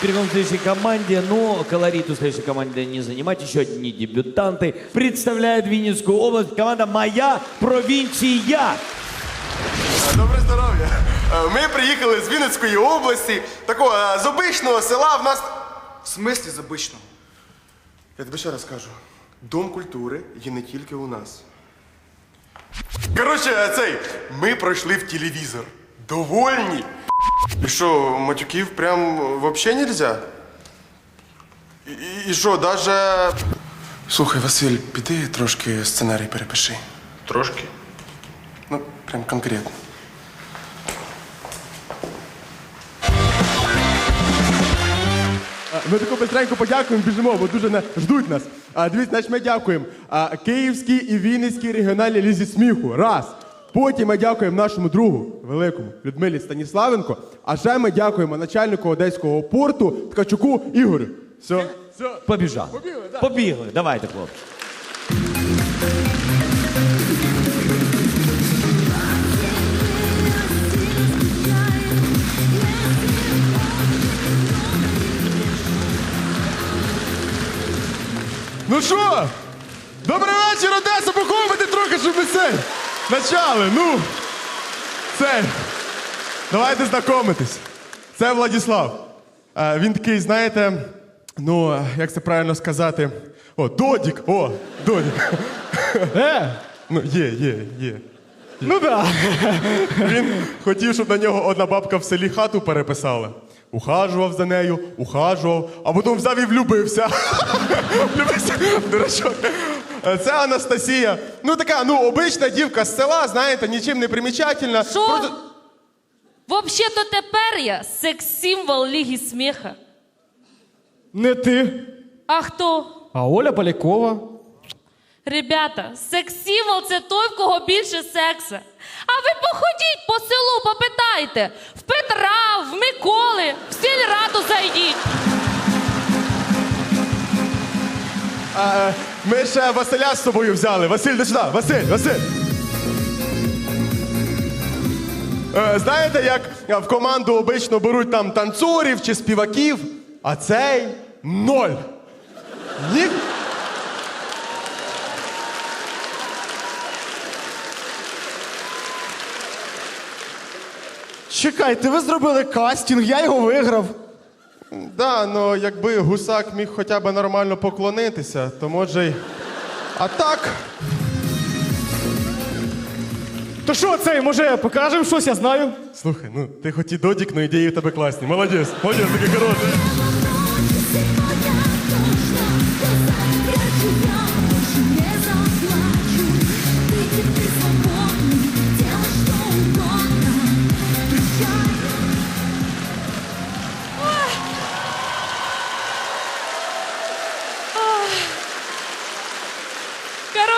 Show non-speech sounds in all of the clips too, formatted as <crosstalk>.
Перейдем к следующей команде. Но колорит у следующей команды не занимать. Еще одни дебютанты. Представляет Винницкую область команда «Моя провинция». Добре здоров'я. Е, Ми приїхали з Вінницької області, такого е, з обичного села в нас. В смислі з обичного? Я тобі ще раз кажу: Дом культури є не тільки у нас. Коротше, е, цей, ми пройшли в телевізор. Довольні. І що, матюків прям взагалі нельзя? І- що, даже. Слухай, Василь, піди трошки сценарій перепиши. Трошки. Ну, прям конкретно. Ми таку бистренько подякуємо, біжимо, бо дуже не ждуть нас. А, дивіться, значить ми дякуємо а, Київській і Вінницькій регіональній лізі сміху. Раз. Потім ми дякуємо нашому другу, великому Людмилі Станіславенко. А ще ми дякуємо начальнику одеського порту Ткачуку Ігорю. Все. Все. Побежал. Побігли, да. Побігли. Давайте, хлопці. Ну що? Добрий вечір, Одеса, поховати трохи, щоб ми начали. Ну, це. Давайте знайомитись. Це Владіслав. Е, Він такий, знаєте, ну, як це правильно сказати? О, Додік! О, Додік. Е, Ну, є, є, є. ну да. Він хотів, щоб на нього одна бабка в селі хату переписала. Ухажував за нею, ухажував, а потім взяв і влюбився. <laughs> влюбився, дурачок. Е, Це Анастасія. Ну така, ну, обична дівка з села, знаєте, нічим не примічательна. Що? Просто- Вообще-то тепер я секс-символ Ліги сміха. Не ти. А хто? А Оля Полякова. Ребята, секс-символ це той, в кого більше секса. А ви походіть по селу, попитайте. В Петра, в Миколи, в сільраду зайдіть. А, е, ми ще Василя з собою взяли. Василь, до сюди. Василь, Василь. Е, Знаєте, як в команду обично беруть там танцорів чи співаків, а цей ноль. Ні? Чекайте, ви зробили кастинг, я його виграв. Да, ну якби гусак міг хоча б нормально поклонитися, то може й. А так. То що цей, може, покажемо щось, я знаю. Слухай, ну ти хоч і додік, но ідеї в тебе класні. Молодець, молодець, такий хороший.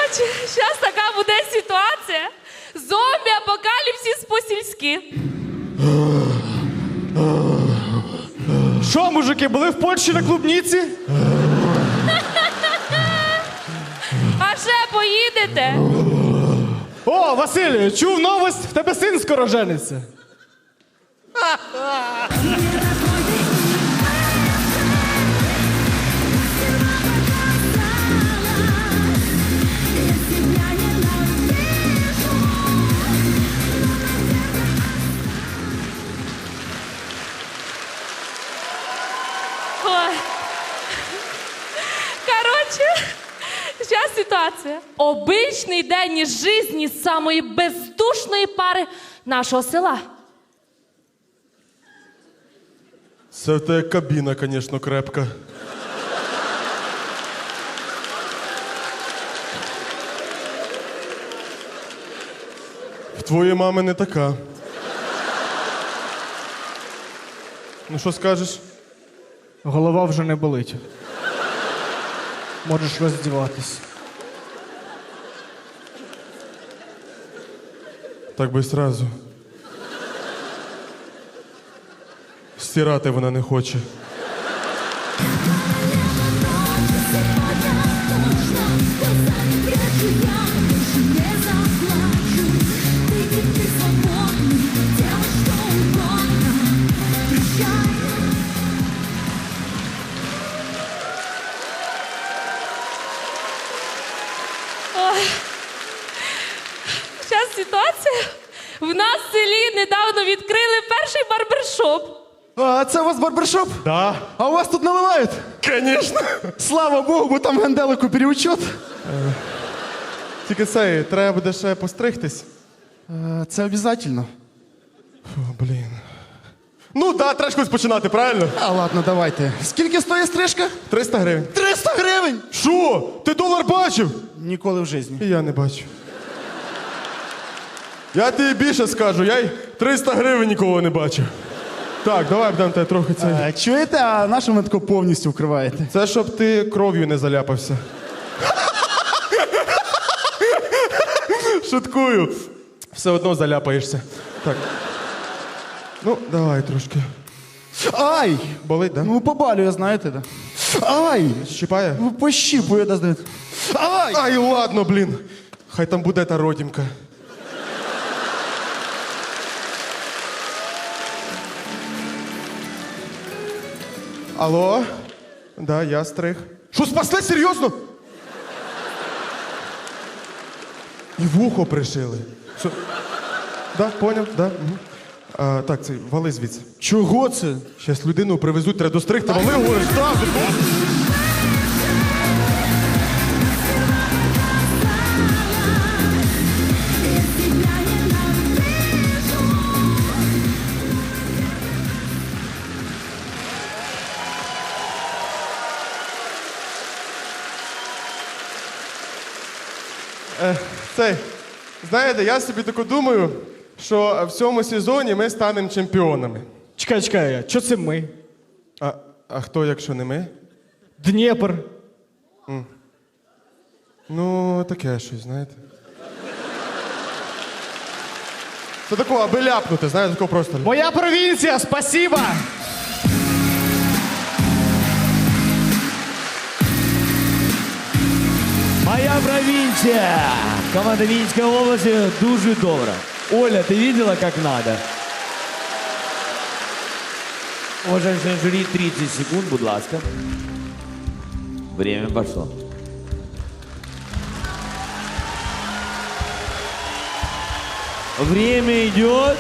Коротше, зараз така буде ситуація. Зомбі-апокаліпсис по-сільськи. Що, мужики, були в Польщі на клубніці? <laughs> А ще поїдете? О, Василь, чув новость, в тебе син скоро жениться. <laughs> зараз ситуація. Обичний день із житті самої бездушної пари нашого села. Це в тебе кабіна, звісно, крепка. В твоєї мами не така. Ну що скажеш? Голова вже не болить. Можеш роздіватись. Так би сразу. Стирати вона не хоче. Недавно відкрили перший барбершоп. А це у вас барбершоп? Да. А у вас тут наливають? Звісно. Слава Богу, бо там генделику переучет. Тільки це, треба буде ще постригтись. Е, Це обов'язково. О, блін. Ну, да, треба ж починати, правильно? А ладно, давайте. Скільки стоїть стрижка? 300 гривень. 300 гривень! Що? Ти долар бачив? Ніколи в житті. І я не бачу. Я тобі більше скажу, я й 300 гривень нікого не бачив. Так, давай тебе трохи це. Е, Чуєте, а нашим ви тако повністю вкриваєте? Це щоб ти кров'ю не заляпався. Шуткую. Все одно заляпаєшся. Так. Ну, давай трошки. Ай! Болить, да? Ну, побалює, знаєте, да. Ай! Щипає? Ну, Пощіпує, да, знаєте. Ай! Ай, ладно, блін. Хай там буде та родімка. Алло? Да, я стриг. Що спасли серйозно? І вухо пришили. Що? Да, поняв, да. Угу. А, так, це вали звідси. Чого це? Щас людину привезуть, треба достригти, вали говориш. Так, Цей, знаєте, я собі тако думаю, що в цьому сезоні ми станемо чемпіонами. Чекай, чекай, що це ми? А, а хто, якщо не ми? Дніпр. Ну, таке щось, знаєте. Це такого, аби ляпнути, знаєте, такого просто. Моя провінція, спасибо! Моя провинция. Команда Вінницької області дуже добра. Оля, ты видела, как надо? Уважаемый жюри, 30 секунд, будь ласка. Время пошло. Время идет.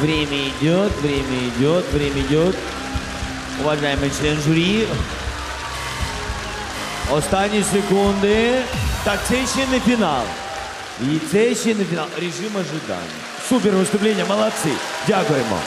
Время идет, время идет, время идет. Уважаемый член журі, останні секунди. Так, це ще не фінал. І це ще не фінал. Режим ожидання. Супер виступлення, молодці. Дякуємо.